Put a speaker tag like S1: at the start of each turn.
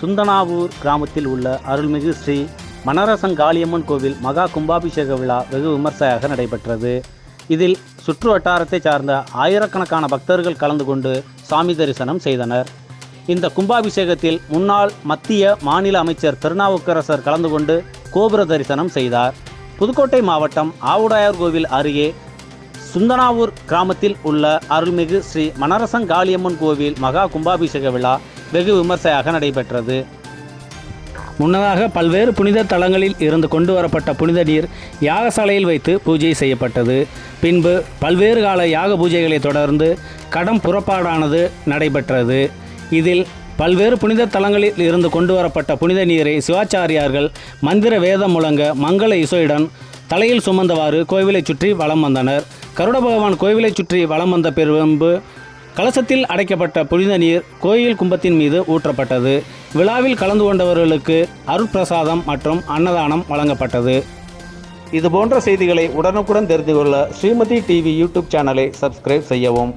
S1: சுந்தனாவூர் கிராமத்தில் உள்ள அருள்மிகு ஸ்ரீ மணரசன் காளியம்மன் கோவில் மகா கும்பாபிஷேக விழா வெகு விமர்சையாக நடைபெற்றது. இதில் சுற்று வட்டாரத்தை சார்ந்த ஆயிரக்கணக்கான பக்தர்கள் கலந்து கொண்டு சாமி தரிசனம் செய்தனர். இந்த கும்பாபிஷேகத்தில் முன்னாள் மத்திய மாநில அமைச்சர் திருநாவுக்கரசர் கலந்து கொண்டு கோபுர தரிசனம் செய்தார். புதுக்கோட்டை மாவட்டம் ஆவுடாயர் கோவில் அருகே சுந்தனாவூர் கிராமத்தில் உள்ள அருள்மிகு ஸ்ரீ மணரசன் காளியம்மன் கோவில் மகா கும்பாபிஷேக விழா வெகு விமர்சையாக நடைபெற்றது. முன்னதாக பல்வேறு புனித தலங்களில் இருந்து கொண்டு வரப்பட்ட புனித நீர் யாகசாலையில் வைத்து பூஜை செய்யப்பட்டது. பின்பு பல்வேறு கால யாக பூஜைகளை தொடர்ந்து கடம் புறப்பாடானது நடைபெற்றது. இதில் பல்வேறு புனித தலங்களில் இருந்து கொண்டு வரப்பட்ட புனித நீரை சிவாச்சாரியார்கள் மந்திர வேதம் முழங்க மங்கள இசையுடன் தலையில் சுமந்தவாறு கோவிலைச் சுற்றி வலம் வந்தனர். கருட பகவான் கோவிலைச் சுற்றி வலம் வந்த பின்பு கலசத்தில் அடைக்கப்பட்ட புனித நீர் கோயில் கும்பத்தின் மீது ஊற்றப்பட்டது. விழாவில் கலந்து கொண்டவர்களுக்கு அருட்பிரசாதம் மற்றும் அன்னதானம் வழங்கப்பட்டது. இது போன்ற செய்திகளை உடனுக்குடன் தெரிந்து கொள்ள ஸ்ரீமதி டிவி யூடியூப் சேனலை சப்ஸ்கிரைப் செய்யவும்.